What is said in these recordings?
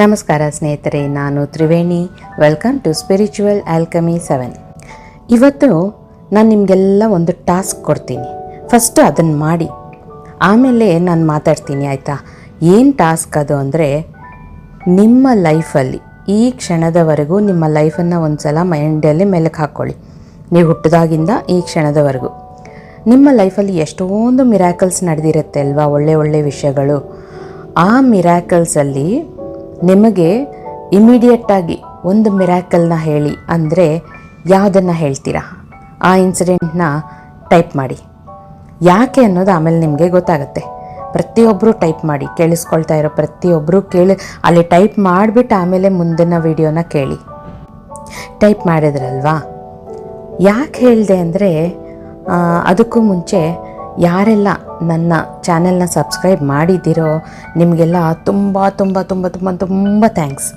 ನಮಸ್ಕಾರ ಸ್ನೇಹಿತರೆ, ನಾನು Triveni. Welcome to spiritual alchemy seven ಇವತ್ತು ನಾನು ನಿಮಗೆಲ್ಲ ಒಂದು ಟಾಸ್ಕ್ ಕೊಡ್ತೀನಿ. ಫಸ್ಟು ಅದನ್ನು ಮಾಡಿ. ಆಮೇಲೆ ನಾನು ಮಾತಾಡ್ತೀನಿ, ಆಯಿತಾ? ಏನು ಟಾಸ್ಕ್ ಅದು ಅಂದರೆ, ನಿಮ್ಮ ಲೈಫಲ್ಲಿ ಈ ಕ್ಷಣದವರೆಗೂ ನಿಮ್ಮ ಲೈಫನ್ನು ಒಂದು ಸಲ ಮೈಂಡಲ್ಲಿ ಮೆಲುಕು ಹಾಕ್ಕೊಳ್ಳಿ ನೀವು ಹುಟ್ಟಿದಾಗಿಂದ ಈ ಕ್ಷಣದವರೆಗೂ. ನಿಮ್ಮ ಲೈಫಲ್ಲಿ ಎಷ್ಟೊಂದು ಮಿರಾಕಲ್ಸ್ ನಡೆದಿರುತ್ತೆ ಅಲ್ವಾ? ಒಳ್ಳೆ ಒಳ್ಳೆ ವಿಷಯಗಳು. ಆ ಮಿರಾಕಲ್ಸಲ್ಲಿ ನಿಮಗೆ ಇಮಿಡಿಯೇಟಾಗಿ ಒಂದು ಮಿರಾಕಲ್ನ ಹೇಳಿ ಅಂದರೆ ಯಾವುದನ್ನು ಹೇಳ್ತೀರಾ? ಆ ಇನ್ಸಿಡೆಂಟ್ನ ಟೈಪ್ ಮಾಡಿ. ಯಾಕೆ ಅನ್ನೋದು ಆಮೇಲೆ ನಿಮಗೆ ಗೊತ್ತಾಗುತ್ತೆ. ಪ್ರತಿಯೊಬ್ಬರು ಟೈಪ್ ಮಾಡಿ, ಕೇಳಿಸ್ಕೊಳ್ತಾ ಇರೋ ಪ್ರತಿಯೊಬ್ಬರು ಕೇಳಿ, ಅಲ್ಲಿ ಟೈಪ್ ಮಾಡಿಬಿಟ್ಟು ಆಮೇಲೆ ಮುಂದಿನ ವಿಡಿಯೋನ ಕೇಳಿ. ಟೈಪ್ ಮಾಡಿದ್ರಲ್ವಾ? ಯಾಕೆ ಹೇಳಿದೆ ಅಂದರೆ ಅದಕ್ಕೂ ಮುಂಚೆ ಯಾರೆಲ್ಲ ನನ್ನ ಚಾನೆಲ್ನ ಸಬ್ಸ್ಕ್ರೈಬ್ ಮಾಡಿದ್ದೀರೋ ನಿಮಗೆಲ್ಲ ತುಂಬ ತುಂಬ ತುಂಬ ತುಂಬ ತುಂಬ ಥ್ಯಾಂಕ್ಸ್.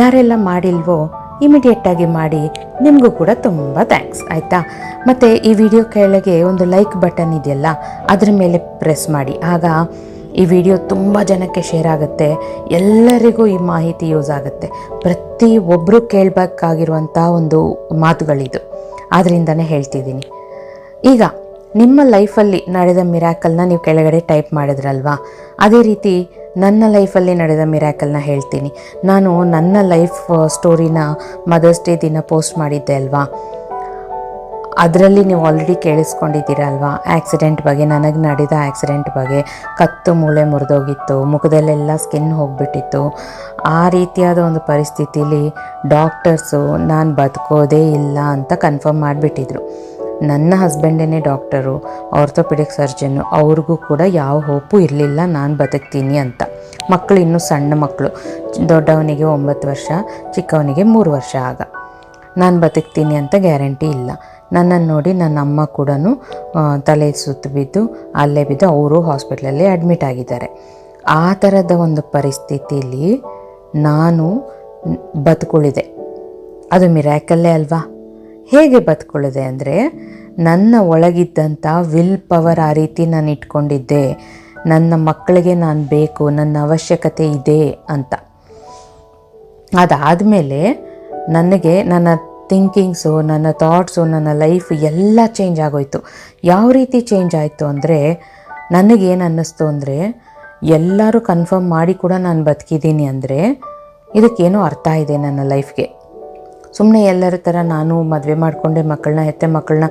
ಯಾರೆಲ್ಲ ಮಾಡಿಲ್ವೋ ಇಮಿಡಿಯೇಟಾಗಿ ಮಾಡಿ ನಿಮಗೂ ಕೂಡ ತುಂಬ ಥ್ಯಾಂಕ್ಸ್, ಆಯಿತಾ? ಮತ್ತು ಈ ವಿಡಿಯೋ ಕೆಳಗೆ ಒಂದು ಲೈಕ್ ಬಟನ್ ಇದೆಯಲ್ಲ, ಅದ್ರ ಮೇಲೆ ಪ್ರೆಸ್ ಮಾಡಿ. ಆಗ ಈ ವಿಡಿಯೋ ತುಂಬ ಜನಕ್ಕೆ ಶೇರ್ ಆಗುತ್ತೆ, ಎಲ್ಲರಿಗೂ ಈ ಮಾಹಿತಿ ಯೂಸ್ ಆಗುತ್ತೆ. ಪ್ರತಿ ಒಬ್ಬರು ಕೇಳಬೇಕಾಗಿರುವಂಥ ಒಂದು ಮಾತುಗಳಿದು. ಆದ್ದರಿಂದನೇ ಹೇಳ್ತಿದ್ದೀನಿ. ಈಗ ನಿಮ್ಮ ಲೈಫಲ್ಲಿ ನಡೆದ ಮಿರಾಕಲ್ನ ನೀವು ಕೆಳಗಡೆ ಟೈಪ್ ಮಾಡಿದ್ರಲ್ವಾ? ಅದೇ ರೀತಿ ನನ್ನ ಲೈಫಲ್ಲಿ ನಡೆದ ಮಿರಾಕಲ್ನ ಹೇಳ್ತೀನಿ. ನಾನು ನನ್ನ ಲೈಫ್ ಸ್ಟೋರಿನ ಮದರ್ಸ್ ಡೇ ದಿನ ಪೋಸ್ಟ್ ಮಾಡಿದ್ದೆ ಅಲ್ವಾ? ಅದರಲ್ಲಿ ನೀವು ಆಲ್ರೆಡಿ ಕೇಳಿಸ್ಕೊಂಡಿದ್ದೀರಲ್ವಾ? ಆ್ಯಕ್ಸಿಡೆಂಟ್ ಬಗ್ಗೆ, ನನಗೆ ನಡೆದ ಆ್ಯಕ್ಸಿಡೆಂಟ್ ಬಗ್ಗೆ. ಕತ್ತು ಮೂಳೆ ಮುರಿದೋಗಿತ್ತು, ಮುಖದಲ್ಲೆಲ್ಲ ಸ್ಕಿನ್ ಹೋಗಿಬಿಟ್ಟಿತ್ತು. ಆ ರೀತಿಯಾದ ಒಂದು ಪರಿಸ್ಥಿತಿಲಿ ಡಾಕ್ಟರ್ಸು, ನಾನು ಬದುಕೋದೇ ಇಲ್ಲ ಅಂತ ಕನ್ಫರ್ಮ್ ಮಾಡಿಬಿಟ್ಟಿದ್ರು. ನನ್ನ ಹಸ್ಬೆಂಡೇ ಡಾಕ್ಟರು, ಆರ್ಥೋಪೆಡಿಕ್ ಸರ್ಜನ್ನು, ಅವ್ರಿಗೂ ಕೂಡ ಯಾವ ಹೋಪು ಇರಲಿಲ್ಲ, ನಾನು ಬದುಕ್ತೀನಿ ಅಂತ. ಮಕ್ಕಳು ಇನ್ನೂ ಸಣ್ಣ ಮಕ್ಕಳು ದೊಡ್ಡವನಿಗೆ ಒಂಬತ್ತು ವರ್ಷ, ಚಿಕ್ಕವನಿಗೆ ಮೂರು ವರ್ಷ ಆಗ. ನಾನು ಬದುಕ್ತೀನಿ ಅಂತ ಗ್ಯಾರಂಟಿ ಇಲ್ಲ. ನನ್ನನ್ನು ನೋಡಿ ನನ್ನ ಅಮ್ಮ ಕೂಡ ತಲೆ ಸುತ್ತು ಬಿದ್ದು, ಅಲ್ಲೇ ಬಿದ್ದು ಅವರು ಹಾಸ್ಪಿಟ್ಲಲ್ಲಿ ಅಡ್ಮಿಟ್ ಆಗಿದ್ದಾರೆ. ಆ ಥರದ ಒಂದು ಪರಿಸ್ಥಿತಿಲಿ ನಾನು ಬದುಕುಳಿದೆ. ಅದು ಮಿರಾಕಲ್ಲೇ ಅಲ್ವಾ? ಹೇಗೆ ಬದುಕೊಳ್ಳಿದೆ ಅಂದರೆ, ನನ್ನ ಒಳಗಿದ್ದಂಥ ವಿಲ್ ಪವರ್ ಆ ರೀತಿ ನಾನು ಇಟ್ಕೊಂಡಿದ್ದೆ. ನನ್ನ ಮಕ್ಕಳಿಗೆ ನಾನು ಬೇಕು, ನನ್ನ ಅವಶ್ಯಕತೆ ಇದೆ ಅಂತ. ಅದಾದಮೇಲೆ ನನಗೆ ನನ್ನ ಥಿಂಕಿಂಗ್ಸು ನನ್ನ ಥಾಟ್ಸು ನನ್ನ ಲೈಫ್ ಎಲ್ಲ ಚೇಂಜ್ ಆಗೋಯ್ತು. ಯಾವ ರೀತಿ ಚೇಂಜ್ ಆಯಿತು ಅಂದರೆ ನನಗೇನು ಅನ್ನಿಸ್ತು ಅಂದರೆ, ಎಲ್ಲರೂ ಕನ್ಫರ್ಮ್ ಮಾಡಿ ಕೂಡ ನಾನು ಬದುಕಿದ್ದೀನಿ ಅಂದರೆ, ಇದಕ್ಕೇನೋ ಅರ್ಥ ಇದೆ ನನ್ನ ಲೈಫ್ಗೆ ಸುಮ್ಮನೆ ಎಲ್ಲರ ಥರ ನಾನು ಮದುವೆ ಮಾಡಿಕೊಂಡೆ ಮಕ್ಕಳನ್ನ ಹೆತ್ತೆ ಮಕ್ಕಳನ್ನ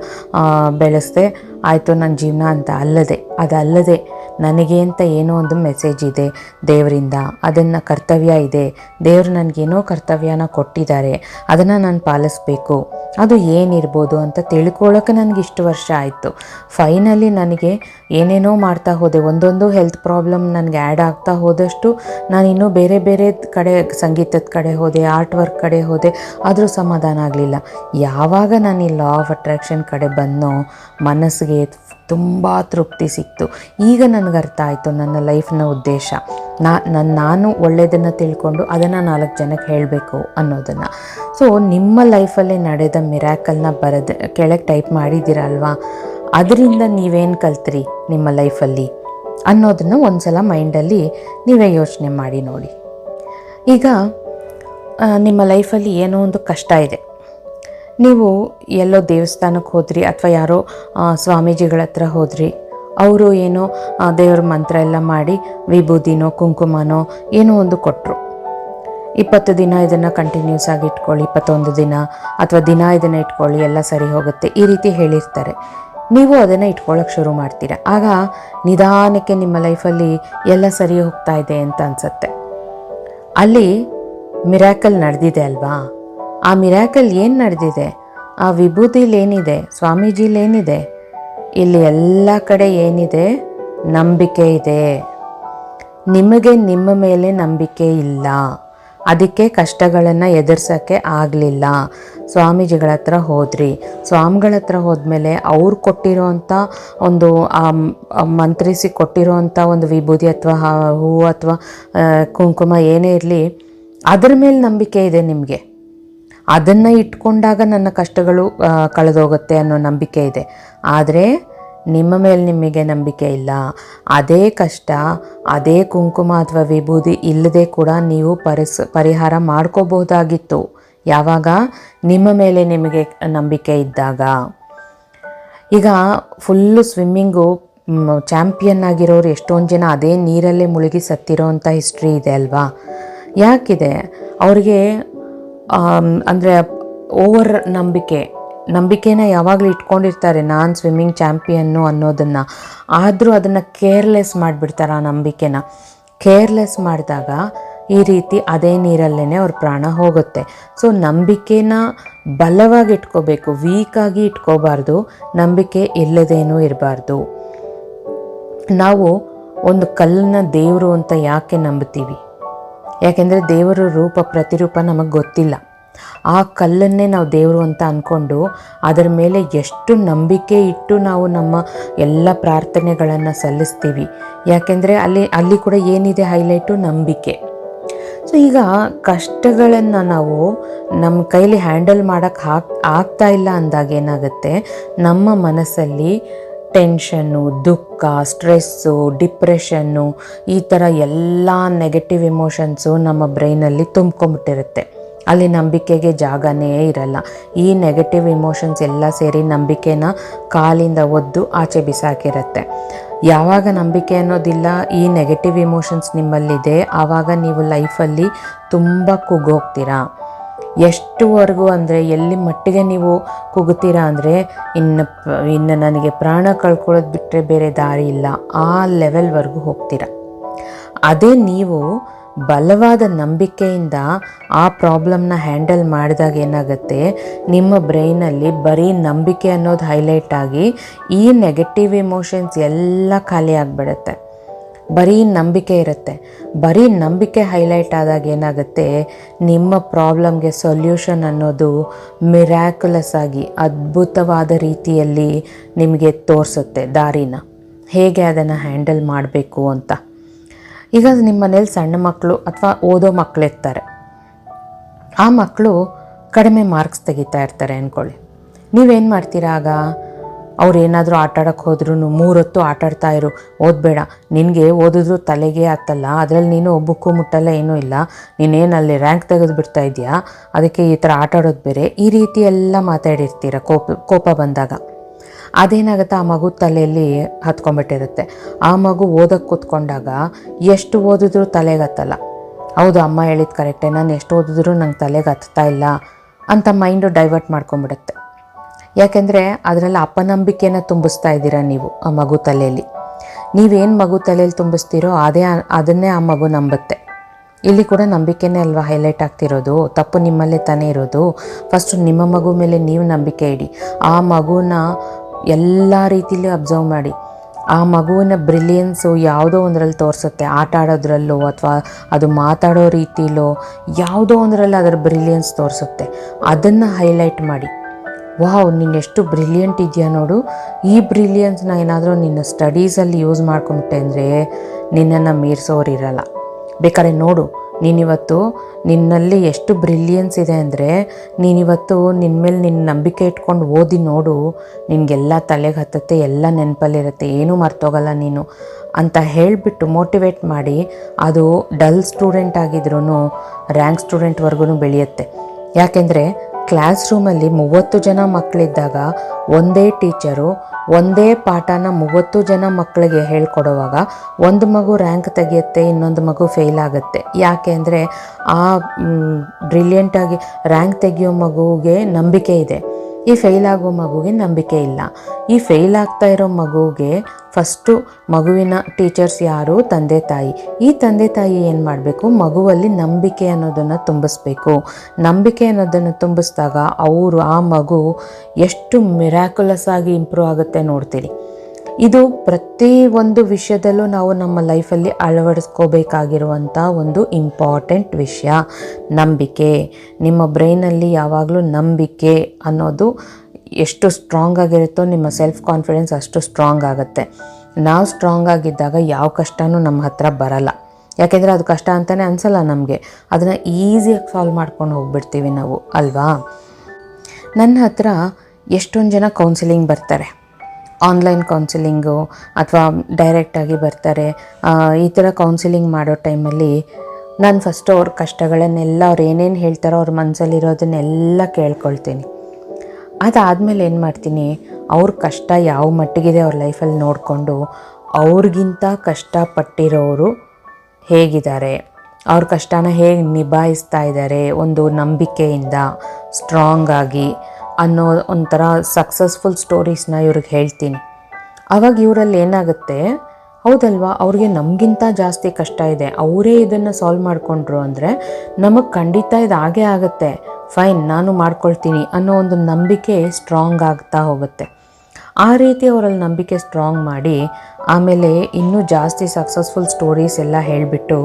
ಬೆಳೆಸ್ದೆ, ಆಯಿತು ನನ್ನ ಜೀವನ ಅಂತ ಅಲ್ಲದೆ, ಅದಲ್ಲದೆ ನನಗೆ ಅಂತ ಏನೋ ಒಂದು ಮೆಸೇಜ್ ಇದೆ ದೇವರಿಂದ, ಅದನ್ನು ಕರ್ತವ್ಯ ಇದೆ, ದೇವರು ನನಗೇನೋ ಕರ್ತವ್ಯನ ಕೊಟ್ಟಿದ್ದಾರೆ, ಅದನ್ನು ನಾನು ಪಾಲಿಸ್ಬೇಕು, ಅದು ಏನಿರ್ಬೋದು ಅಂತ ತಿಳ್ಕೊಳ್ಳೋಕೆ ನನಗೆ ಇಷ್ಟು ವರ್ಷ ಆಯಿತು. ಫೈನಲಿ ನನಗೆ ಏನೇನೋ ಮಾಡ್ತಾ ಹೋದೆ. ಒಂದೊಂದು ಹೆಲ್ತ್ ಪ್ರಾಬ್ಲಮ್ ನನಗೆ ಆ್ಯಡ್ ಆಗ್ತಾ ಹೋದಷ್ಟು ನಾನು ಇನ್ನೂ ಬೇರೆ ಬೇರೆ ಕಡೆ, ಸಂಗೀತದ ಕಡೆ ಹೋದೆ ಆರ್ಟ್ ವರ್ಕ್ ಕಡೆ ಹೋದೆ. ಆದರೂ ಸಮಾಧಾನ ಆಗಲಿಲ್ಲ. ಯಾವಾಗ ನಾನು ಈ ಲಾ ಆಫ್ ಅಟ್ರಾಕ್ಷನ್ ಕಡೆ ಬಂದೋ ಮನಸ್ಸಿಗೆ ತುಂಬ ತೃಪ್ತಿ ಸಿಕ್ತು. ಈಗ ನನಗೆ ಅರ್ಥ ಆಯಿತು ನನ್ನ ಲೈಫ್ನ ಉದ್ದೇಶ. ನಾ ನನ್ನ ನಾನು ಒಳ್ಳೆಯದನ್ನು ತಿಳ್ಕೊಂಡು ಅದನ್ನು ನಾಲ್ಕು ಜನಕ್ಕೆ ಹೇಳಬೇಕು ಅನ್ನೋದನ್ನು. ಸೊ ನಿಮ್ಮ ಲೈಫಲ್ಲೇ ನಡೆದ ಮಿರಾಕಲ್ನ ಬರೆದ, ಕೆಳಗೆ ಟೈಪ್ ಮಾಡಿದ್ದೀರಲ್ವಾ? ಅದರಿಂದ ನೀವೇನು ಕಲ್ತ್ರಿ ನಿಮ್ಮ ಲೈಫಲ್ಲಿ ಅನ್ನೋದನ್ನು ಒಂದು ಸಲ ಮೈಂಡಲ್ಲಿ ನೀವೇ ಯೋಚನೆ ಮಾಡಿ ನೋಡಿ. ಈಗ ನಿಮ್ಮ ಲೈಫಲ್ಲಿ ಏನೋ ಒಂದು ಕಷ್ಟ ಇದೆ. ನೀವು ಎಲ್ಲೋ ದೇವಸ್ಥಾನಕ್ಕೆ ಹೋದ್ರಿ ಅಥವಾ ಯಾರೋ ಸ್ವಾಮೀಜಿಗಳ ಹತ್ರ ಹೋದ್ರಿ, ಅವರು ಏನೋ ದೇವ್ರ ಮಂತ್ರ ಎಲ್ಲ ಮಾಡಿ ವಿಭೂದಿನೋ ಕುಂಕುಮನೋ ಏನೋ ಒಂದು ಕೊಟ್ಟರು ಇಪ್ಪತ್ತು ದಿನ ಇದನ್ನು ಕಂಟಿನ್ಯೂಸ್ ಆಗಿ ಇಟ್ಕೊಳ್ಳಿ, ಇಪ್ಪತ್ತೊಂದು ದಿನ ಅಥವಾ ದಿನ ಇದನ್ನು ಇಟ್ಕೊಳ್ಳಿ, ಎಲ್ಲ ಸರಿ ಹೋಗುತ್ತೆ, ಈ ರೀತಿ ಹೇಳಿರ್ತಾರೆ. ನೀವು ಅದನ್ನು ಇಟ್ಕೊಳ್ಳೋಕೆ ಶುರು ಮಾಡ್ತೀರಾ. ಆಗ ನಿಧಾನಕ್ಕೆ ನಿಮ್ಮ ಲೈಫಲ್ಲಿ ಎಲ್ಲ ಸರಿ ಹೋಗ್ತಾ ಇದೆ ಅಂತ ಅನಿಸುತ್ತೆ. ಅಲ್ಲಿ ಮಿರಾಕಲ್ ನಡೆದಿದೆ ಅಲ್ವಾ? ಆ ಮಿರಾಕಲ್ ಏನು ನಡೆದಿದೆ? ಆ ವಿಭೂತಿಲೇನಿದೆ ಸ್ವಾಮೀಜಿಲೇನಿದೆ ಇಲ್ಲಿ ಎಲ್ಲ ಕಡೆ ಏನಿದೆ? ನಂಬಿಕೆ ಇದೆ. ನಿಮಗೆ ನಿಮ್ಮ ಮೇಲೆ ನಂಬಿಕೆ ಇಲ್ಲ. ಅದಕ್ಕೆ ಕಷ್ಟಗಳನ್ನು ಎದುರ್ಸೋಕ್ಕೆ ಆಗಲಿಲ್ಲ. ಸ್ವಾಮೀಜಿಗಳ ಹತ್ರ ಹೋದ್ರಿ. ಸ್ವಾಮಿಗಳ ಹತ್ರ ಹೋದ್ಮೇಲೆ ಅವ್ರು ಕೊಟ್ಟಿರೋವಂಥ ಒಂದು ಮಂತ್ರಿಸಿ ಕೊಟ್ಟಿರೋವಂಥ ಒಂದು ವಿಭೂತಿ ಅಥವಾ ಹೂವು ಅಥವಾ ಕುಂಕುಮ ಏನೇ ಇರಲಿ, ಅದರ ಮೇಲೆ ನಂಬಿಕೆ ಇದೆ ನಿಮಗೆ. ಅದನ್ನು ಇಟ್ಕೊಂಡಾಗ ನನ್ನ ಕಷ್ಟಗಳು ಕಳೆದೋಗುತ್ತೆ ಅನ್ನೋ ನಂಬಿಕೆ ಇದೆ. ಆದರೆ ನಿಮ್ಮ ಮೇಲೆ ನಿಮಗೆ ನಂಬಿಕೆ ಇಲ್ಲ. ಅದೇ ಕಷ್ಟ, ಅದೇ ಕುಂಕುಮ ಅಥವಾ ವಿಭೂತಿ ಇಲ್ಲದೆ ಕೂಡ ನೀವು ಪರಿಸ್, ಪರಿಹಾರ ಮಾಡ್ಕೋಬಹುದಾಗಿತ್ತು. ಯಾವಾಗ? ನಿಮ್ಮ ಮೇಲೆ ನಿಮಗೆ ನಂಬಿಕೆ ಇದ್ದಾಗ. ಈಗ ಫುಲ್ಲು ಸ್ವಿಮ್ಮಿಂಗು ಚಾಂಪಿಯನ್ ಆಗಿರೋರು ಎಷ್ಟೊಂದು ಜನ ಅದೇ ನೀರಲ್ಲೇ ಮುಳುಗಿ ಸತ್ತಿರೋ ಅಂಥ ಹಿಸ್ಟ್ರಿ ಇದೆ ಅಲ್ವಾ? ಯಾಕಿದೆ? ಅವರಿಗೆ ಅಂದರೆ ಓವರ್ ನಂಬಿಕೆ. ನಂಬಿಕೆನ ಯಾವಾಗಲೂ ಇಟ್ಕೊಂಡಿರ್ತಾರೆ, ನಾನು ಸ್ವಿಮ್ಮಿಂಗ್ ಚಾಂಪಿಯನ್ನು ಅನ್ನೋದನ್ನು. ಆದರೂ ಅದನ್ನು ಕೇರ್ಲೆಸ್ ಮಾಡಿಬಿಡ್ತಾರೆ ಆ ನಂಬಿಕೆನ. ಕೇರ್ಲೆಸ್ ಮಾಡಿದಾಗ ಈ ರೀತಿ ಅದೇ ನೀರಲ್ಲೇ ಅವ್ರ ಪ್ರಾಣ ಹೋಗುತ್ತೆ. ಸೊ ನಂಬಿಕೆನ ಬಲವಾಗಿ ಇಟ್ಕೋಬೇಕು ವೀಕಾಗಿ ಇಟ್ಕೋಬಾರ್ದು, ನಂಬಿಕೆ ಇಲ್ಲದೇನೂ ಇರಬಾರ್ದು. ನಾವು ಒಂದು ಕಲ್ಲನ್ನ ದೇವರು ಅಂತ ಯಾಕೆ ನಂಬ್ತೀವಿ? ಯಾಕೆಂದರೆ ದೇವರ ರೂಪ, ಪ್ರತಿರೂಪ ನಮಗೆ ಗೊತ್ತಿಲ್ಲ. ಆ ಕಲ್ಲನ್ನೇ ನಾವು ದೇವರು ಅಂತ ಅಂದ್ಕೊಂಡು ಅದರ ಮೇಲೆ ಎಷ್ಟು ನಂಬಿಕೆ ಇಟ್ಟು ನಾವು ನಮ್ಮ ಎಲ್ಲ ಪ್ರಾರ್ಥನೆಗಳನ್ನು ಸಲ್ಲಿಸ್ತೀವಿ. ಯಾಕೆಂದರೆ ಅಲ್ಲಿ ಅಲ್ಲಿ ಕೂಡ ಏನಿದೆ ಹೈಲೈಟು? ನಂಬಿಕೆ. ಸೊ ಈಗ ಕಷ್ಟಗಳನ್ನು ನಾವು ನಮ್ಮ ಕೈಲಿ ಹ್ಯಾಂಡಲ್ ಮಾಡೋಕ್ಕೆ ಹಾಕ್, ಆಗ್ತಾ ಇಲ್ಲ ಅಂದಾಗ ಏನಾಗುತ್ತೆ? ನಮ್ಮ ಮನಸ್ಸಲ್ಲಿ ಟೆನ್ಷನ್ನು, ದುಃಖ, ಸ್ಟ್ರೆಸ್ಸು, ಡಿಪ್ರೆಷನ್ನು ಈ ಥರ ಎಲ್ಲ ನೆಗೆಟಿವ್ ಇಮೋಷನ್ಸು ನಮ್ಮ ಬ್ರೈನಲ್ಲಿ ತುಂಬ್ಕೊಂಬಿಟ್ಟಿರುತ್ತೆ ಅಲ್ಲಿ ನಂಬಿಕೆಗೆ ಜಾಗನೇ ಇರಲ್ಲ. ಈ ನೆಗೆಟಿವ್ ಇಮೋಷನ್ಸ್ ಎಲ್ಲ ಸೇರಿ ನಂಬಿಕೆನ ಕಾಲಿಂದ ಒದ್ದು ಆಚೆ ಬಿಸಾಕಿರುತ್ತೆ. ಯಾವಾಗ ನಂಬಿಕೆ ಅನ್ನೋದಿಲ್ಲ, ಈ ನೆಗೆಟಿವ್ ಇಮೋಷನ್ಸ್ ನಿಮ್ಮಲ್ಲಿದೆ. ಆವಾಗ ನೀವು ಲೈಫಲ್ಲಿ ತುಂಬ ಕುಗ್ಗೋಗ್ತೀರಾ. ಎಷ್ಟುವರೆಗೂ ಅಂದರೆ ಎಲ್ಲಿ ಮಟ್ಟಿಗೆ ನೀವು ಕುಗ್ತೀರಾ ಅಂದರೆ, ಇನ್ನು ಇನ್ನು ನನಗೆ ಪ್ರಾಣ ಕಳ್ಕೊಳ್ಳೋದು ಬಿಟ್ಟರೆ ಬೇರೆ ದಾರಿ ಇಲ್ಲ. ಆ ಲೆವೆಲ್ವರೆಗೂ ಹೋಗ್ತೀರಾ. ಅದೇ ನೀವು ಬಲವಾದ ನಂಬಿಕೆಯಿಂದ ಆ ಪ್ರಾಬ್ಲಮ್ನ ಹ್ಯಾಂಡಲ್ ಮಾಡಿದಾಗ ಏನಾಗುತ್ತೆ? ನಿಮ್ಮ ಬ್ರೈನಲ್ಲಿ ಬರೀ ನಂಬಿಕೆ ಅನ್ನೋದು ಹೈಲೈಟ್ ಆಗಿ ಈ ನೆಗೆಟಿವ್ ಇಮೋಷನ್ಸ್ ಎಲ್ಲ ಖಾಲಿ ಆಗಿಬಿಡುತ್ತೆ. ಬರೀ ನಂಬಿಕೆ ಇರುತ್ತೆ. ಬರೀ ನಂಬಿಕೆ ಹೈಲೈಟ್ ಆದಾಗ ಏನಾಗುತ್ತೆ? ನಿಮ್ಮ ಪ್ರಾಬ್ಲಮ್ಗೆ ಸೊಲ್ಯೂಷನ್ ಅನ್ನೋದು ಮಿರ್ಯಾಕ್ಯುಲಸ್ ಆಗಿ ಅದ್ಭುತವಾದ ರೀತಿಯಲ್ಲಿ ನಿಮಗೆ ತೋರಿಸುತ್ತೆ ದಾರಿನ. ಹೇಗೆ ಅದನ್ನು ಹ್ಯಾಂಡಲ್ ಮಾಡಬೇಕು ಅಂತ. ಈಗ ನಿಮ್ಮ ಮನೇಲಿ ಸಣ್ಣ ಮಕ್ಕಳು ಅಥವಾ ಓದೋ ಮಕ್ಕಳಿರ್ತಾರೆ ಆ ಮಕ್ಕಳು ಕಡಿಮೆ ಮಾರ್ಕ್ಸ್ ತೆಗಿತಾ ಇರ್ತಾರೆ ಅಂದ್ಕೊಳ್ಳಿ ನೀವೇನು ಮಾಡ್ತೀರಾ ಆಗ? ಅವ್ರು ಏನಾದರೂ ಆಟ ಆಡೋಕ್ಕೆ ಹೋದ್ರೂ ಮೂರೊತ್ತು ಆಟಾಡ್ತಾ ಇರು. ಓದಬೇಡ. ನಿನಗೆ ಓದಿದ್ರು ತಲೆಗೆ ಹತ್ತಲ್ಲ ಅದರಲ್ಲಿ ನೀನು ಬುಕ್ಕು ಮುಟ್ಟಲ್ಲ, ಏನೂ ಇಲ್ಲ. ನೀನೇನು ಅಲ್ಲಿ ರ್ಯಾಂಕ್ ತೆಗೆದು ಬಿಡ್ತಾ ಇದೆಯಾ? ಅದಕ್ಕೆ ಈ ಥರ ಆಟಾಡೋದು ಬೇರೆ. ಈ ರೀತಿ ಎಲ್ಲ ಮಾತಾಡಿರ್ತೀರ ಕೋಪ ಕೋಪ ಬಂದಾಗ? ಅದೇನಾಗುತ್ತೆ? ಆ ಮಗು ತಲೆಯಲ್ಲಿ ಹತ್ಕೊಂಡ್ಬಿಟ್ಟಿರುತ್ತೆ. ಆ ಮಗು ಓದಕ್ಕೆ ಕೂತ್ಕೊಂಡಾಗ ಎಷ್ಟು ಓದಿದ್ರು ತಲೆಗೆ ಹತ್ತಲ್ಲ. ಹೌದು, ಅಮ್ಮ ಹೇಳಿದ ಕರೆಕ್ಟೇ, ನಾನು ಎಷ್ಟು ಓದಿದ್ರು ನಂಗೆ ತಲೆಗೆ ಹತ್ತಾ ಇಲ್ಲ ಅಂತ ಮೈಂಡು ಡೈವರ್ಟ್ ಮಾಡ್ಕೊಂಬಿಡುತ್ತೆ ಯಾಕೆಂದರೆ ಅದರಲ್ಲಿ ಅಪನಂಬಿಕೆನ ತುಂಬಿಸ್ತಾ ಇದ್ದೀರಾ ನೀವು ಆ ಮಗು ತಲೆಯಲ್ಲಿ. ನೀವೇನು ಮಗು ತಲೆಯಲ್ಲಿ ತುಂಬಿಸ್ತೀರೋ ಅದೇ ಅದನ್ನೇ ಆ ಮಗು ನಂಬುತ್ತೆ. ಇಲ್ಲಿ ಕೂಡ ನಂಬಿಕೆನೇ ಅಲ್ವಾ ಹೈಲೈಟ್ ಆಗ್ತಿರೋದು? ತಪ್ಪು ನಿಮ್ಮಲ್ಲೇ ತಾನೇ ಇರೋದು? ಫಸ್ಟು ನಿಮ್ಮ ಮಗು ಮೇಲೆ ನೀವು ನಂಬಿಕೆ ಇಡಿ. ಆ ಮಗುನ ಎಲ್ಲ ರೀತಿಯಲ್ಲಿ ಅಬ್ಸರ್ವ್ ಮಾಡಿ. ಆ ಮಗುವಿನ ಬ್ರಿಲಿಯನ್ಸು ಯಾವುದೋ ಒಂದರಲ್ಲಿ ತೋರಿಸುತ್ತೆ. ಆಟ ಆಡೋದ್ರಲ್ಲೋ ಅಥವಾ ಅದು ಮಾತಾಡೋ ರೀತಿಲೋ ಯಾವುದೋ ಒಂದರಲ್ಲಿ ಅದರ ಬ್ರಿಲಿಯನ್ಸ್ ತೋರಿಸುತ್ತೆ. ಅದನ್ನು ಹೈಲೈಟ್ ಮಾಡಿ. ವಾವ್, ನೀನು ಎಷ್ಟು ಬ್ರಿಲಿಯಂಟ್ ಇದೆಯಾ ನೋಡು. ಈ ಬ್ರಿಲಿಯನ್ಸ್ನ ಏನಾದರೂ ನಿನ್ನ ಸ್ಟಡೀಸಲ್ಲಿ ಯೂಸ್ ಮಾಡ್ಕೊಂಬಿಟ್ಟೆ ಅಂದರೆ ನಿನ್ನನ್ನು ಮೀರಿಸೋರಿರಲ್ಲ. ಬೇಕಾದ್ರೆ ನೋಡು ನೀನಿವತ್ತು ನಿನ್ನಲ್ಲಿ ಎಷ್ಟು ಬ್ರಿಲಿಯನ್ಸ್ ಇದೆ ಅಂದರೆ ನೀನಿವತ್ತು ನಿನ್ನ ಮೇಲೆ ನಿನ್ನ ನಂಬಿಕೆ ಇಟ್ಕೊಂಡು ಓದಿ ನೋಡು. ನಿನಗೆಲ್ಲ ತಲೆಗೆ ಹತ್ತತ್ತೆ, ಎಲ್ಲ ನೆನಪಲ್ಲಿರುತ್ತೆ, ಏನೂ ಮರ್ತೋಗಲ್ಲ ನೀನು ಅಂತ ಹೇಳಿಬಿಟ್ಟು ಮೋಟಿವೇಟ್ ಮಾಡಿ ಅದು ಡಲ್ ಸ್ಟೂಡೆಂಟ್ ಆಗಿದ್ರೂ ರ್ಯಾಂಕ್ ಸ್ಟೂಡೆಂಟ್ವರೆಗೂ ಬೆಳೆಯುತ್ತೆ. ಯಾಕೆಂದರೆ ಕ್ಲಾಸ್ ರೂಮಲ್ಲಿ ಮೂವತ್ತು ಜನ ಮಕ್ಕಳಿದ್ದಾಗ ಒಂದೇ ಟೀಚರು ಒಂದೇ ಪಾಠನ ಮೂವತ್ತು ಜನ ಮಕ್ಕಳಿಗೆ ಹೇಳ್ಕೊಡುವಾಗ ಒಂದು ಮಗು ರ್ಯಾಂಕ್ ತೆಗೆಯುತ್ತೆ, ಇನ್ನೊಂದು ಮಗು ಫೇಲ್ ಆಗುತ್ತೆ. ಯಾಕೆ ಅಂದರೆ ಆ ಬ್ರಿಲಿಯಂಟಾಗಿ ರ್ಯಾಂಕ್ ತೆಗೆಯೋ ಮಗುವಿಗೆ ನಂಬಿಕೆ ಇದೆ. ಈ ಫೇಲ್ ಆಗೋ ಮಗುವಿಗೆ ನಂಬಿಕೆ ಇಲ್ಲ. ಈ ಫೇಲ್ ಆಗ್ತಾ ಇರೋ ಮಗುವಿಗೆ ಫಸ್ಟು ಮಗುವಿನ ಟೀಚರ್ಸ್ ಯಾರು? ತಂದೆ ತಾಯಿ. ಈ ತಂದೆ ತಾಯಿ ಏನು ಮಾಡಬೇಕು? ಮಗುವಲ್ಲಿ ನಂಬಿಕೆ ಅನ್ನೋದನ್ನು ತುಂಬಿಸ್ಬೇಕು. ನಂಬಿಕೆ ಅನ್ನೋದನ್ನು ತುಂಬಿಸಿದಾಗ ಅವರು ಆ ಮಗು ಎಷ್ಟು ಮಿರಾಕ್ಯುಲಸ್ ಆಗಿ ಇಂಪ್ರೂವ್ ಆಗುತ್ತೆ ನೋಡ್ತೀರಿ. ಇದು ಪ್ರತಿ ಒಂದು ವಿಷಯದಲ್ಲೂ ನಾವು ನಮ್ಮ ಲೈಫಲ್ಲಿ ಅಳವಡಿಸ್ಕೋಬೇಕಾಗಿರುವಂಥ ಒಂದು ಇಂಪಾರ್ಟೆಂಟ್ ವಿಷಯ. ನಂಬಿಕೆ. ನಿಮ್ಮ ಬ್ರೈನಲ್ಲಿ ಯಾವಾಗಲೂ ನಂಬಿಕೆ ಅನ್ನೋದು ಎಷ್ಟು ಸ್ಟ್ರಾಂಗ್ ಆಗಿರುತ್ತೋ ನಿಮ್ಮ ಸೆಲ್ಫ್ ಕಾನ್ಫಿಡೆನ್ಸ್ ಅಷ್ಟು ಸ್ಟ್ರಾಂಗ್ ಆಗುತ್ತೆ. ನಾವು ಸ್ಟ್ರಾಂಗ್ ಆಗಿದ್ದಾಗ ಯಾವ ಕಷ್ಟನೂ ನಮ್ಮ ಹತ್ರ ಬರಲ್ಲ. ಯಾಕೆಂದರೆ ಅದು ಕಷ್ಟ ಅಂತಲೇ ಅನಿಸಲ್ಲ ನಮಗೆ. ಅದನ್ನು ಈಸಿಯಾಗಿ ಸಾಲ್ವ್ ಮಾಡ್ಕೊಂಡು ಹೋಗ್ಬಿಡ್ತೀವಿ ನಾವು, ಅಲ್ವಾ? ನನ್ನ ಹತ್ರ ಎಷ್ಟೊಂದು ಜನ ಕೌನ್ಸಿಲಿಂಗ್ ಬರ್ತಾರೆ. ಆನ್ಲೈನ್ ಕೌನ್ಸಿಲಿಂಗು ಅಥವಾ ಡೈರೆಕ್ಟಾಗಿ ಬರ್ತಾರೆ. ಈ ಥರ ಕೌನ್ಸಿಲಿಂಗ್ ಮಾಡೋ ಟೈಮಲ್ಲಿ ನಾನು ಫಸ್ಟು ಅವ್ರ ಕಷ್ಟಗಳನ್ನೆಲ್ಲ ಅವ್ರು ಏನೇನು ಹೇಳ್ತಾರೋ ಅವ್ರ ಮನಸ್ಸಲ್ಲಿರೋದನ್ನೆಲ್ಲ ಕೇಳ್ಕೊಳ್ತೀನಿ. ಅದಾದಮೇಲೆ ಏನು ಮಾಡ್ತೀನಿ, ಅವ್ರ ಕಷ್ಟ ಯಾವ ಮಟ್ಟಿಗಿದೆ ಅವ್ರ ಲೈಫಲ್ಲಿ ನೋಡಿಕೊಂಡು ಅವ್ರಿಗಿಂತ ಕಷ್ಟಪಟ್ಟಿರೋರು ಹೇಗಿದ್ದಾರೆ, ಅವ್ರ ಕಷ್ಟನ ಹೇಗೆ ನಿಭಾಯಿಸ್ತಾ ಇದ್ದಾರೆ ಒಂದು ನಂಬಿಕೆಯಿಂದ ಸ್ಟ್ರಾಂಗ್ ಆಗಿ ಅನ್ನೋ ಒಂಥರ ಸಕ್ಸಸ್ಫುಲ್ ಸ್ಟೋರೀಸ್ನ ಇವ್ರಿಗೆ ಹೇಳ್ತೀನಿ. ಆವಾಗ ಇವರಲ್ಲಿ ಏನಾಗುತ್ತೆ, ಹೌದಲ್ವಾ, ಅವ್ರಿಗೆ ನಮಗಿಂತ ಜಾಸ್ತಿ ಕಷ್ಟ ಇದೆ. ಅವರೇ ಇದನ್ನು ಸಾಲ್ವ್ ಮಾಡಿಕೊಂಡ್ರು ಅಂದರೆ ನಮಗೆ ಖಂಡಿತ ಇದು ಆಗೇ ಆಗುತ್ತೆ. ಫೈನ್ ನಾನು ಮಾಡ್ಕೊಳ್ತೀನಿ ಅನ್ನೋ ಒಂದು ನಂಬಿಕೆ ಸ್ಟ್ರಾಂಗ್ ಆಗ್ತಾ ಹೋಗುತ್ತೆ. ಆ ರೀತಿ ಅವರಲ್ಲಿ ನಂಬಿಕೆ ಸ್ಟ್ರಾಂಗ್ ಮಾಡಿ ಆಮೇಲೆ ಇನ್ನೂ ಜಾಸ್ತಿ ಸಕ್ಸಸ್ಫುಲ್ ಸ್ಟೋರೀಸ್ ಎಲ್ಲ ಹೇಳಿಬಿಟ್ಟು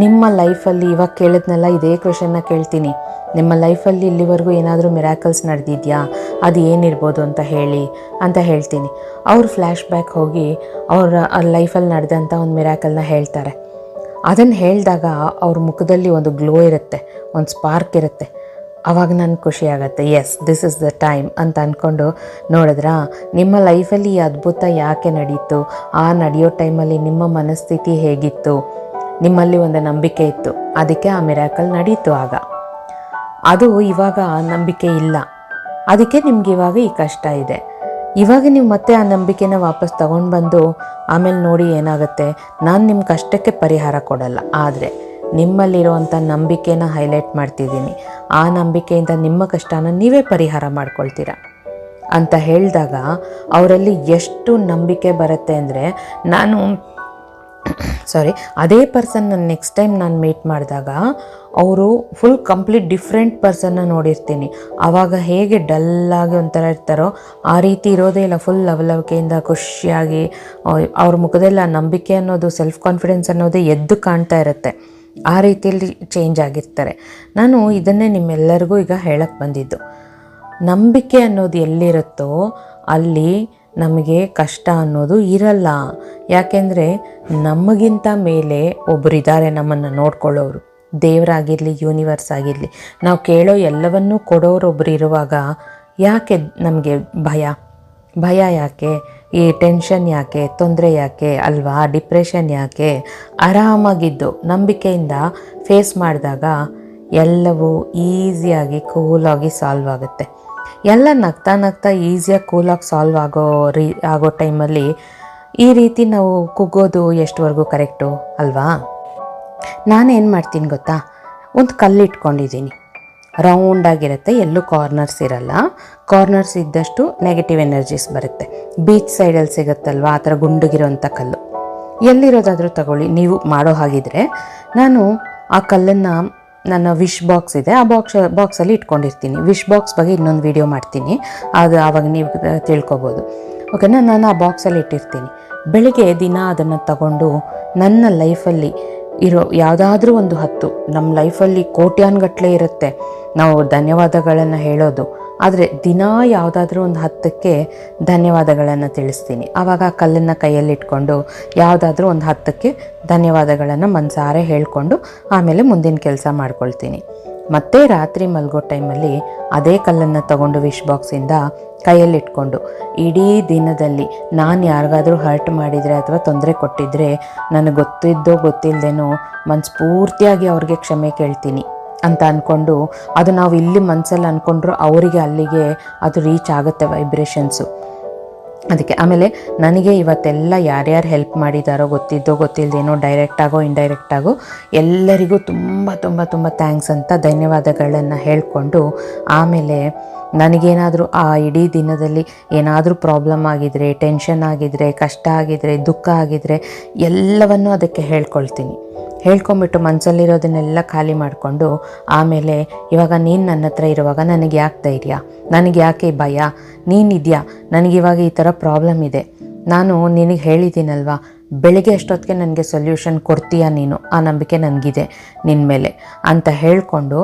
ನಿಮ್ಮ ಲೈಫಲ್ಲಿ ಇವಾಗ ಕೇಳಿದ್ನೆಲ್ಲ ಇದೇ ಕ್ವೆಶನ್ನ ಕೇಳ್ತೀನಿ. ನಿಮ್ಮ ಲೈಫಲ್ಲಿ ಇಲ್ಲಿವರೆಗೂ ಏನಾದರೂ ಮಿರಾಕಲ್ಸ್ ನಡೆದಿದೆಯಾ? ಅದು ಏನಿರ್ಬೋದು ಅಂತ ಹೇಳಿ ಅಂತ ಹೇಳ್ತೀನಿ. ಅವ್ರ ಫ್ಲ್ಯಾಶ್ ಬ್ಯಾಕ್ ಹೋಗಿ ಅವರ ಲೈಫಲ್ಲಿ ನಡೆದಂಥ ಒಂದು ಮಿರಾಕಲ್ನ ಹೇಳ್ತಾರೆ. ಅದನ್ನು ಹೇಳಿದಾಗ ಅವ್ರ ಮುಖದಲ್ಲಿ ಒಂದು ಗ್ಲೋ ಇರುತ್ತೆ, ಒಂದು ಸ್ಪಾರ್ಕ್ ಇರುತ್ತೆ. ಆವಾಗ ನನಗೆ ಖುಷಿ ಆಗುತ್ತೆ. Yes this is the time ಅಂತ ಅಂದ್ಕೊಂಡು ನೋಡಿದ್ರಾ? ನಿಮ್ಮ ಲೈಫಲ್ಲಿ ಈ ಅದ್ಭುತ ಯಾಕೆ ನಡೀತು? ಆ ನಡೆಯೋ ಟೈಮಲ್ಲಿ ನಿಮ್ಮ ಮನಸ್ಥಿತಿ ಹೇಗಿತ್ತು? ನಿಮ್ಮಲ್ಲಿ ಒಂದು ನಂಬಿಕೆ ಇತ್ತು. ಅದಕ್ಕೆ ಆ ಮಿರಾಕಲ್ ನಡೀತು ಆಗ. ಅದು ಇವಾಗ ಆ ನಂಬಿಕೆ ಇಲ್ಲ. ಅದಕ್ಕೆ ನಿಮ್ಗೆ ಇವಾಗ ಈ ಕಷ್ಟ ಇದೆ. ಇವಾಗ ನೀವು ಮತ್ತೆ ಆ ನಂಬಿಕೆನ ವಾಪಸ್ ತಗೊಂಡು ಬಂದು ಆಮೇಲೆ ನೋಡಿ ಏನಾಗುತ್ತೆ? ನಾನು ನಿಮ್ಮ ಕಷ್ಟಕ್ಕೆ ಪರಿಹಾರ ಕೊಡಲ್ಲ. ಆದರೆ ನಿಮ್ಮಲ್ಲಿರುವಂಥ ನಂಬಿಕೆನ ಹೈಲೈಟ್ ಮಾಡ್ತಿದ್ದೀನಿ. ಆ ನಂಬಿಕೆಯಿಂದ ನಿಮ್ಮ ಕಷ್ಟನ ನೀವೇ ಪರಿಹಾರ ಮಾಡ್ಕೊಳ್ತೀರಾ? ಅಂತ ಹೇಳಿದಾಗ, ಅವರಲ್ಲಿ ಎಷ್ಟು ನಂಬಿಕೆ ಬರುತ್ತೆ ಅಂದರೆ, ನಾನು ಸಾರಿ ಅದೇ ಪರ್ಸನ್ ನಾನು ನೆಕ್ಸ್ಟ್ ಟೈಮ್ ನಾನು ಮೀಟ್ ಮಾಡಿದಾಗ, ಅವರು ಫುಲ್ ಕಂಪ್ಲೀಟ್ ಡಿಫ್ರೆಂಟ್ ಪರ್ಸನ್ನ ನೋಡಿರ್ತೀನಿ. ಆವಾಗ ಹೇಗೆ ಡಲ್ಲಾಗಿ ಒಂಥರ ಇರ್ತಾರೋ, ಆ ರೀತಿ ಇರೋದೇ ಇಲ್ಲ. ಫುಲ್ ಲವಲವಿಕೆಯಿಂದ ಖುಷಿಯಾಗಿ ಅವ್ರ- ಮುಖದಲ್ಲಿ ಆ ನಂಬಿಕೆ ಅನ್ನೋದು ಸೆಲ್ಫ್ ಕಾನ್ಫಿಡೆನ್ಸ್ ಅನ್ನೋದು ಎದ್ದು ಕಾಣ್ತಾ ಇರುತ್ತೆ. ಆ ರೀತಿಯಲ್ಲಿ ಚೇಂಜ್ ಆಗಿರ್ತಾರೆ. ನಾನು ಇದನ್ನೇ ನಿಮ್ಮೆಲ್ಲರಿಗೂ ಈಗ ಹೇಳಕ್ಕೆ ಬಂದಿದ್ದು. ನಂಬಿಕೆ ಅನ್ನೋದು ಎಲ್ಲಿರುತ್ತೋ ಅಲ್ಲಿ ನಮಗೆ ಕಷ್ಟ ಅನ್ನೋದು ಇರಲ್ಲ. ಯಾಕೆಂದರೆ ನಮಗಿಂತ ಮೇಲೆ ಒಬ್ಬರಿದ್ದಾರೆ ನಮ್ಮನ್ನು ನೋಡ್ಕೊಳ್ಳೋರು. ದೇವರಾಗಿರಲಿ ಯೂನಿವರ್ಸ್ ಆಗಿರಲಿ, ನಾವು ಕೇಳೋ ಎಲ್ಲವನ್ನೂ ಕೊಡೋರು ಒಬ್ಬರು ಇರುವಾಗ ಯಾಕೆ ನಮಗೆ ಭಯ? ಭಯ ಯಾಕೆ? ಈ ಟೆನ್ಷನ್ ಯಾಕೆ? ತೊಂದರೆ ಯಾಕೆ? ಅಲ್ವಾ? ಡಿಪ್ರೆಷನ್ ಯಾಕೆ? ಆರಾಮಾಗಿದ್ದು ನಂಬಿಕೆಯಿಂದ ಫೇಸ್ ಮಾಡಿದಾಗ ಎಲ್ಲವೂ ಈಸಿಯಾಗಿ ಕೂಲಾಗಿ ಸಾಲ್ವ್ ಆಗುತ್ತೆ. ಎಲ್ಲ ನಗ್ತಾ ನಗ್ತಾ ಈಸಿಯಾಗಿ ಕೂಲಾಗಿ ಸಾಲ್ವ್ ಆಗೋ ರೀ, ಆಗೋ ಟೈಮಲ್ಲಿ ಈ ರೀತಿ ನಾವು ಕುಗ್ಗೋದು ಎಷ್ಟುವರೆಗೂ ಕರೆಕ್ಟು ಅಲ್ವಾ? ನಾನೇನು ಮಾಡ್ತೀನಿ ಗೊತ್ತಾ? ಒಂದು ಕಲ್ಲು ಇಟ್ಕೊಂಡಿದ್ದೀನಿ. ರೌಂಡಾಗಿರುತ್ತೆ ಎಲ್ಲೂ ಕಾರ್ನರ್ಸ್ ಇರಲ್ಲ. ಕಾರ್ನರ್ಸ್ ಇದ್ದಷ್ಟು ನೆಗೆಟಿವ್ ಎನರ್ಜೀಸ್ ಬರುತ್ತೆ. ಬೀಚ್ ಸೈಡಲ್ಲಿ ಸಿಗುತ್ತಲ್ವ? ಆ ಥರ ಗುಂಡುಗಿರೋಂಥ ಕಲ್ಲು. ಎಲ್ಲಿರೋದಾದರೂ ತಗೊಳ್ಳಿ, ನೀವು ಮಾಡೋ ಹಾಗಿದ್ರೆ ನಾನು ಆ ಕಲ್ಲನ್ನು ನನ್ನ ವಿಶ್ ಬಾಕ್ಸ್ ಇದೆ. ಆ ಬಾಕ್ಸ್ ಬಾಕ್ಸಲ್ಲಿ ಇಟ್ಕೊಂಡಿರ್ತೀನಿ. ವಿಶ್ ಬಾಕ್ಸ್ ಬಗ್ಗೆ ಇನ್ನೊಂದು ವಿಡಿಯೋ ಮಾಡ್ತೀನಿ. ಅದು ಆವಾಗ ನೀವು ತಿಳ್ಕೊಬೋದು. ಓಕೆನಾ ನಾನು ಆ ಬಾಕ್ಸಲ್ಲಿ ಇಟ್ಟಿರ್ತೀನಿ. ಬೆಳಿಗ್ಗೆ ದಿನ ಅದನ್ನು ತಗೊಂಡು ನನ್ನ ಲೈಫಲ್ಲಿ ಇರೋ ಯಾವುದಾದ್ರೂ ಒಂದು ಹತ್ತು ನಮ್ಮ ಲೈಫಲ್ಲಿ ಕೋಟ್ಯಾನ್ಗಟ್ಟಲೆ ಇರುತ್ತೆ. ನಾವು ಧನ್ಯವಾದಗಳನ್ನು ಹೇಳೋದು. ಆದರೆ ದಿನ ಯಾವುದಾದ್ರೂ ಒಂದು ಹತ್ತಕ್ಕೆ ಧನ್ಯವಾದಗಳನ್ನು ತಿಳಿಸ್ತೀನಿ. ಆವಾಗ ಆ ಕಲ್ಲನ್ನು ಕೈಯಲ್ಲಿಟ್ಕೊಂಡು ಯಾವುದಾದ್ರೂ ಒಂದು ಹತ್ತಕ್ಕೆ ಧನ್ಯವಾದಗಳನ್ನು ಮನಸಾರೆ ಹೇಳ್ಕೊಂಡು ಆಮೇಲೆ ಮುಂದಿನ ಕೆಲಸ ಮಾಡ್ಕೊಳ್ತೀನಿ. ಮತ್ತೆ ರಾತ್ರಿ ಮಲಗೋ ಟೈಮಲ್ಲಿ ಅದೇ ಕಲ್ಲನ್ನು ತಗೊಂಡು ವಿಶ್ ಬಾಕ್ಸಿಂದ ಕೈಯಲ್ಲಿಟ್ಕೊಂಡು ಇಡೀ ದಿನದಲ್ಲಿ ನಾನು ಯಾರಿಗಾದರೂ ಹರ್ಟ್ ಮಾಡಿದರೆ ಅಥವಾ ತೊಂದರೆ ಕೊಟ್ಟಿದ್ದರೆ ನನಗೆ ಗೊತ್ತಿದ್ದೋ ಗೊತ್ತಿಲ್ಲದೇನೋ ಮನಸ್ಫೂರ್ತಿಯಾಗಿ ಅವ್ರಿಗೆ ಕ್ಷಮೆ ಕೇಳ್ತೀನಿ. ಅಂತ ಅಂದ್ಕೊಂಡು ಅದು ನಾವು ಇಲ್ಲಿ ಮನಸ್ಸಲ್ಲಿ ಅಂದ್ಕೊಂಡ್ರು ಅವರಿಗೆ ಅಲ್ಲಿಗೆ ಅದು ರೀಚ್ ಆಗುತ್ತೆ ವೈಬ್ರೇಷನ್ಸು ಅದಕ್ಕೆ ಆಮೇಲೆ ನನಗೆ ಇವತ್ತೆಲ್ಲ ಯಾರ್ಯಾರು ಹೆಲ್ಪ್ ಮಾಡಿದಾರೋ ಗೊತ್ತಿದ್ದೋ ಗೊತ್ತಿಲ್ಲದೇನೋ ಡೈರೆಕ್ಟಾಗೋ ಇಂಡೈರೆಕ್ಟಾಗೋ ಎಲ್ಲರಿಗೂ ತುಂಬ ತುಂಬ ತುಂಬ ಥ್ಯಾಂಕ್ಸ್ ಅಂತ ಧನ್ಯವಾದಗಳನ್ನು ಹೇಳಿಕೊಂಡು ಆಮೇಲೆ ನನಗೇನಾದರೂ ಆ ಇಡೀ ದಿನದಲ್ಲಿ ಏನಾದರೂ ಪ್ರಾಬ್ಲಮ್ ಆಗಿದರೆ ಟೆನ್ಷನ್ ಆಗಿದರೆ, ಕಷ್ಟ ಆಗಿದ್ರೆ, ದುಃಖ ಆಗಿದರೆ ಎಲ್ಲವನ್ನೂ ಅದಕ್ಕೆ ಹೇಳ್ಕೊಳ್ತೀನಿ. ಹೇಳ್ಕೊಂಬಿಟ್ಟು ಮನಸ್ಸಲ್ಲಿರೋದನ್ನೆಲ್ಲ ಖಾಲಿ ಮಾಡಿಕೊಂಡು ಆಮೇಲೆ ಇವಾಗ ನೀನು ನನ್ನ ಹತ್ರ ಇರುವಾಗ ನನಗೆ ಯಾಕೆ ಧೈರ್ಯ? ನನಗೆ ಯಾಕೆ ಭಯ? ನೀನಿದೆಯಾ? ನನಗಿವಾಗ ಈ ಥರ ಪ್ರಾಬ್ಲಮ್ ಇದೆ. ನಾನು ನಿನಗೆ ಹೇಳಿದ್ದೀನಲ್ವಾ, ಬೆಳಿಗ್ಗೆ ಅಷ್ಟೊತ್ತಿಗೆ ನನಗೆ ಸೊಲ್ಯೂಷನ್ ಕೊಡ್ತೀಯಾ ನೀನು? ಆ ನಂಬಿಕೆ ನನಗಿದೆ ನಿನ್ನ ಮೇಲೆ. ಅಂತ ಹೇಳಿಕೊಂಡು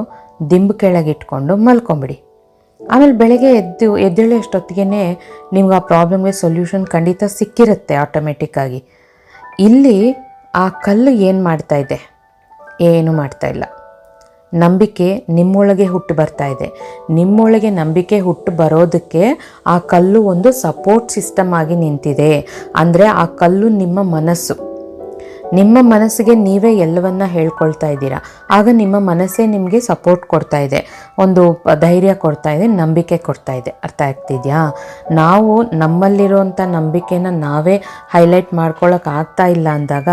ದಿಂಬು ಕೆಳಗಿಟ್ಕೊಂಡು ಮಲ್ಕೊಂಬಿಡಿ. ಆಮೇಲೆ ಬೆಳಗ್ಗೆ ಎದ್ದು, ಎದ್ದೇಳಿ ಅಷ್ಟೊತ್ತಿಗೆ ನಿಮ್ಗೆ ಆ ಪ್ರಾಬ್ಲಮ್ಗೆ ಸೊಲ್ಯೂಷನ್ ಖಂಡಿತ ಸಿಕ್ಕಿರುತ್ತೆ ಆಟೋಮೆಟಿಕ್ಕಾಗಿ ಇಲ್ಲಿ ಆ ಕಲ್ಲು ಏನು ಮಾಡ್ತಾ ಇದೆ? ಏನು ಮಾಡ್ತಾ ಇಲ್ಲ. ನಂಬಿಕೆ ನಿಮ್ಮೊಳಗೆ ಹುಟ್ಟು ಬರ್ತಾ ಇದೆ. ನಿಮ್ಮೊಳಗೆ ನಂಬಿಕೆ ಹುಟ್ಟು ಬರೋದಕ್ಕೆ ಆ ಕಲ್ಲು ಒಂದು ಸಪೋರ್ಟ್ ಸಿಸ್ಟಮ್ ಆಗಿ ನಿಂತಿದೆ. ಅಂದರೆ ಆ ಕಲ್ಲು ನಿಮ್ಮ ಮನಸ್ಸು. ನಿಮ್ಮ ಮನಸ್ಸಿಗೆ ನೀವೇ ಎಲ್ಲವನ್ನ ಹೇಳ್ಕೊಳ್ತಾ ಇದ್ದೀರಾ? ಆಗ ನಿಮ್ಮ ಮನಸ್ಸೇ ನಿಮಗೆ ಸಪೋರ್ಟ್ ಕೊಡ್ತಾ ಇದೆ. ಒಂದು ಧೈರ್ಯ ಕೊಡ್ತಾ ಇದೆ, ನಂಬಿಕೆ ಕೊಡ್ತಾ ಇದೆ. ಅರ್ಥ ಆಗ್ತಿದೆಯಾ? ನಾವು ನಮ್ಮಲ್ಲಿರುವಂಥ ನಂಬಿಕೆನ ನಾವೇ ಹೈಲೈಟ್ ಮಾಡ್ಕೊಳ್ಳೋಕೆ ಆಗ್ತಾ ಇಲ್ಲ ಅಂದಾಗ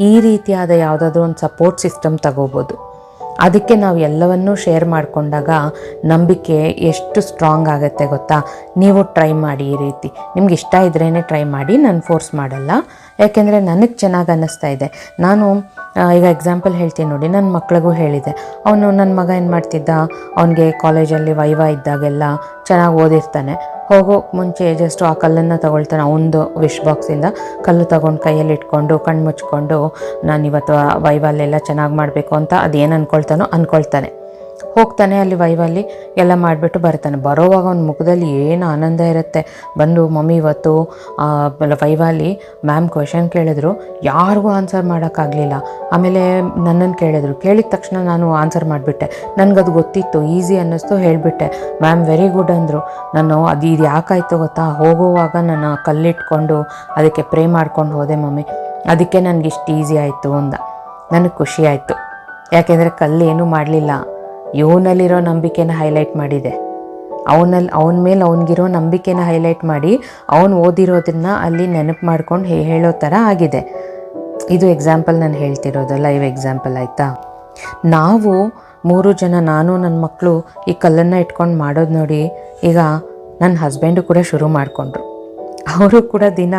ಈ ರೀತಿಯಾದ ಯಾವುದಾದ್ರೂ ಒಂದು ಸಪೋರ್ಟ್ ಸಿಸ್ಟಮ್ ತಗೋಬೋದು. ಅದಕ್ಕೆ ನಾವು ಎಲ್ಲವನ್ನೂ ಶೇರ್ ಮಾಡಿಕೊಂಡಾಗ ನಂಬಿಕೆ ಎಷ್ಟು ಸ್ಟ್ರಾಂಗ್ ಆಗುತ್ತೆ ಗೊತ್ತಾ? ನೀವು ಟ್ರೈ ಮಾಡಿ ಈ ರೀತಿ. ನಿಮ್ಗೆ ಇಷ್ಟ ಇದ್ರೇ ಟ್ರೈ ಮಾಡಿ, ನಾನು ಫೋರ್ಸ್ ಮಾಡಲ್ಲ. ಯಾಕೆಂದರೆ ನನಗೆ ಚೆನ್ನಾಗಿ ಅನ್ನಿಸ್ತಾ ಇದೆ. ನಾನು ಈಗ ಎಕ್ಸಾಂಪಲ್ ಹೇಳ್ತೀನಿ ನೋಡಿ ನನ್ನ ಮಕ್ಳಿಗೂ ಹೇಳಿದೆ. ಅವನು ನನ್ನ ಮಗ ಏನು ಮಾಡ್ತಿದ್ದ? ಅವನಿಗೆ ಕಾಲೇಜಲ್ಲಿ ವೈವಾ ಇದ್ದಾಗೆಲ್ಲ ಚೆನ್ನಾಗಿ ಓದಿರ್ತಾನೆ. ಹೋಗೋಕೆ ಮುಂಚೆ ಜಸ್ಟ್ ಆ ಕಲ್ಲನ್ನು ತಗೊಳ್ತಾನೆ, ಅವನದು ವಿಶ್ ಬಾಕ್ಸಿಂದ ಕಲ್ಲು ತಗೊಂಡು ಕೈಯಲ್ಲಿ ಇಟ್ಕೊಂಡು, ಕಣ್ಣು ಮುಚ್ಕೊಂಡು, ನಾನು ಇವತ್ತು ವೈವಲ್ಲೆಲ್ಲ ಚೆನ್ನಾಗಿ ಮಾಡಬೇಕು ಅಂತ ಅದೇನು ಅಂದ್ಕೊಳ್ತಾನೋ ಅನ್ಕೊಳ್ತಾನೆ. ಹೋಗ್ತಾನೆ ಅಲ್ಲಿ ವೈವಲ್ಲಿ ಎಲ್ಲ ಮಾಡಿಬಿಟ್ಟು ಬರ್ತಾನೆ. ಬರೋವಾಗ ಅವ್ನ ಮುಖದಲ್ಲಿ ಏನು ಆನಂದ ಇರುತ್ತೆ. ಬಂದು, ಮಮ್ಮಿ, ಇವತ್ತು ವೈವಾಲಿ ಮ್ಯಾಮ್ ಕ್ವೆಶನ್ ಕೇಳಿದ್ರು. ಯಾರಿಗೂ ಆನ್ಸರ್ ಮಾಡೋಕ್ಕಾಗಲಿಲ್ಲ. ಆಮೇಲೆ ನನ್ನನ್ನು ಕೇಳಿದ್ರು. ಕೇಳಿದ ತಕ್ಷಣ ನಾನು ಆನ್ಸರ್ ಮಾಡಿಬಿಟ್ಟೆ. ನನಗದು ಗೊತ್ತಿತ್ತು. ಈಸಿ ಅನ್ನಿಸ್ತು ಹೇಳಿಬಿಟ್ಟೆ. ಮ್ಯಾಮ್, ವೆರಿ ಗುಡ್ ಅಂದರು. ನಾನು, ಅದು ಇದು ಯಾಕಾಯಿತು ಗೊತ್ತಾ? ಹೋಗುವಾಗ ನಾನು ಕಲ್ಲಿಟ್ಕೊಂಡು ಅದಕ್ಕೆ ಪ್ರೇ ಮಾಡ್ಕೊಂಡು ಹೋದೆ ಮಮ್ಮಿ. ಅದಕ್ಕೆ ನನಗಿಷ್ಟು ಈಸಿ ಆಯಿತು ಅಂದ. ನನಗೆ ಖುಷಿ ಆಯಿತು. ಯಾಕೆಂದರೆ ಏನೂ ಮಾಡಲಿಲ್ಲ. ಇವನಲ್ಲಿರೋ ನಂಬಿಕೆನ ಹೈಲೈಟ್ ಮಾಡಿದೆ. ಅವನಲ್ಲಿ ಅವನ ಮೇಲೆ ಅವನಿಗಿರೋ ನಂಬಿಕೆನ ಹೈಲೈಟ್ ಮಾಡಿ ಅವನು ಓದಿರೋದನ್ನ ಅಲ್ಲಿ ನೆನಪು ಮಾಡ್ಕೊಂಡು ಹೇಳೋ ಥರ ಆಗಿದೆ. ಇದು ಎಕ್ಸಾಂಪಲ್ ನಾನು ಹೇಳ್ತಿರೋದು ಲೈವ್ ಎಕ್ಸಾಂಪಲ್ ಆಯಿತಾ? ನಾವು ಮೂರು ಜನ, ನಾನು ನನ್ನ ಮಕ್ಕಳು ಈ ಕಲ್ಲನ್ನು ಇಟ್ಕೊಂಡು ಮಾಡೋದು ನೋಡಿ, ಈಗ ನನ್ನ ಹಸ್ಬೆಂಡು ಕೂಡ ಶುರು ಮಾಡಿಕೊಂಡ್ರು. ಅವರು ಕೂಡ ದಿನ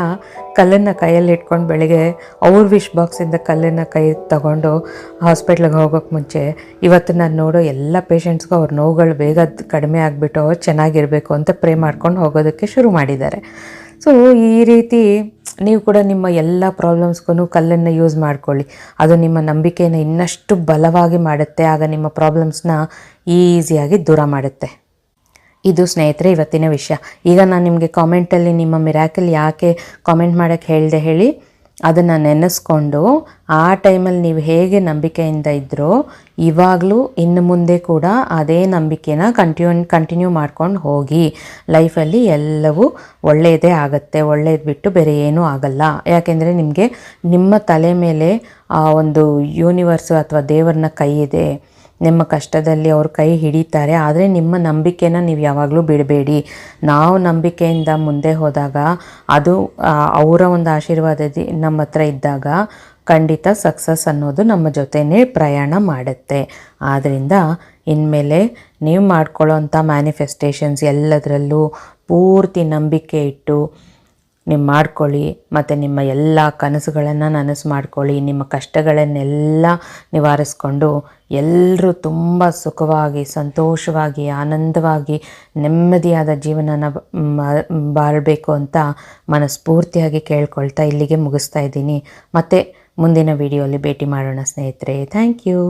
ಕಲ್ಲನ್ನು ಕೈಯಲ್ಲಿ ಇಟ್ಕೊಂಡು ಬೆಳಗ್ಗೆ ಅವ್ರ ವಿಶ್ ಬಾಕ್ಸಿಂದ ಕಲ್ಲನ್ನು ಕೈ ತಗೊಂಡು ಹಾಸ್ಪಿಟ್ಲಿಗೆ ಹೋಗೋಕ್ಕೆ ಮುಂಚೆ ಇವತ್ತು ನಾನು ನೋಡೋ ಎಲ್ಲ ಪೇಷಂಟ್ಸ್ಗೂ ಅವ್ರ ನೋವುಗಳು ಬೇಗ ಕಡಿಮೆ ಆಗಿಬಿಟ್ಟು ಚೆನ್ನಾಗಿರಬೇಕು ಅಂತ ಪ್ರೇ ಮಾಡ್ಕೊಂಡು ಹೋಗೋದಕ್ಕೆ ಶುರು ಮಾಡಿದ್ದಾರೆ. ಸೊ ಈ ರೀತಿ ನೀವು ಕೂಡ ನಿಮ್ಮ ಎಲ್ಲ ಪ್ರಾಬ್ಲಮ್ಸ್ಗೂ ಕಲ್ಲನ್ನು ಯೂಸ್ ಮಾಡ್ಕೊಳ್ಳಿ. ಅದು ನಿಮ್ಮ ನಂಬಿಕೆಯನ್ನು ಇನ್ನಷ್ಟು ಬಲವಾಗಿ ಮಾಡುತ್ತೆ, ಆಗ ನಿಮ್ಮ ಪ್ರಾಬ್ಲಮ್ಸ್ನ ಈಸಿಯಾಗಿ ದೂರ ಮಾಡುತ್ತೆ. ಇದು ಸ್ನೇಹಿತರೆ, ಇವತ್ತಿನ ವಿಷಯ. ಈಗ ನಾನು ನಿಮಗೆ ಕಾಮೆಂಟಲ್ಲಿ ನಿಮ್ಮ ಮಿರಾಕಲ್ ಯಾಕೆ ಕಾಮೆಂಟ್ ಮಾಡೋಕ್ಕೆ ಹೇಳಿದೆ ಹೇಳಿ, ಅದನ್ನು ನೆನೆಸ್ಕೊಂಡು ಆ ಟೈಮಲ್ಲಿ ನೀವು ಹೇಗೆ ನಂಬಿಕೆಯಿಂದ ಇದ್ದರೂ ಇವಾಗಲೂ ಇನ್ನು ಮುಂದೆ ಕೂಡ ಅದೇ ನಂಬಿಕೆನ ಕಂಟಿನ್ಯೂ ಕಂಟಿನ್ಯೂ ಮಾಡ್ಕೊಂಡು ಹೋಗಿ. ಲೈಫಲ್ಲಿ ಎಲ್ಲವೂ ಒಳ್ಳೆಯದೇ ಆಗುತ್ತೆ ಒಳ್ಳೆಯದು ಬಿಟ್ಟು ಬೇರೆ ಏನೂ ಆಗಲ್ಲ. ಯಾಕೆಂದರೆ ನಿಮಗೆ ನಿಮ್ಮ ತಲೆ ಮೇಲೆ ಆ ಒಂದು ಯೂನಿವರ್ಸು ಅಥವಾ ದೇವರನ್ನ ಕೈ ಇದೆ. ನಿಮ್ಮ ಕಷ್ಟದಲ್ಲಿ ಅವ್ರ ಕೈ ಹಿಡಿತಾರೆ, ಆದರೆ ನಿಮ್ಮ ನಂಬಿಕೆನ ನೀವು ಯಾವಾಗಲೂ ಬಿಡಬೇಡಿ. ನಾವು ನಂಬಿಕೆಯಿಂದ ಮುಂದೆ ಹೋದಾಗ ಅದು ಅವರ ಒಂದು ಆಶೀರ್ವಾದ ನಮ್ಮ ಹತ್ರ ಇದ್ದಾಗ ಖಂಡಿತ ಸಕ್ಸಸ್ ಅನ್ನೋದು ನಮ್ಮ ಜೊತೆನೇ ಪ್ರಯಾಣ ಮಾಡುತ್ತೆ. ಆದ್ದರಿಂದ ಇನ್ಮೇಲೆ ನೀವು ಮಾಡ್ಕೊಳ್ಳೋಂಥ ಮ್ಯಾನಿಫೆಸ್ಟೇಷನ್ಸ್ ಎಲ್ಲದರಲ್ಲೂ ಪೂರ್ತಿ ನಂಬಿಕೆ ಇಟ್ಟು ನೀವು ಮಾಡ್ಕೊಳ್ಳಿ, ಮತ್ತು ನಿಮ್ಮ ಎಲ್ಲ ಕನಸುಗಳನ್ನು ನನಸು ಮಾಡ್ಕೊಳ್ಳಿ, ನಿಮ್ಮ ಕಷ್ಟಗಳನ್ನೆಲ್ಲ ನಿವಾರಿಸ್ಕೊಂಡು ಎಲ್ಲರೂ ತುಂಬ ಸುಖವಾಗಿ, ಸಂತೋಷವಾಗಿ, ಆನಂದವಾಗಿ, ನೆಮ್ಮದಿಯಾದ ಜೀವನನ ಬಾಳಬೇಕು ಅಂತ ಮನಸ್ಫೂರ್ತಿಯಾಗಿ ಕೇಳ್ಕೊಳ್ತಾ ಇಲ್ಲಿಗೆ ಮುಗಿಸ್ತಾ ಇದ್ದೀನಿ. ಮತ್ತು ಮುಂದಿನ ವಿಡಿಯೋಲಿ ಭೇಟಿ ಮಾಡೋಣ ಸ್ನೇಹಿತರೆ. Thank you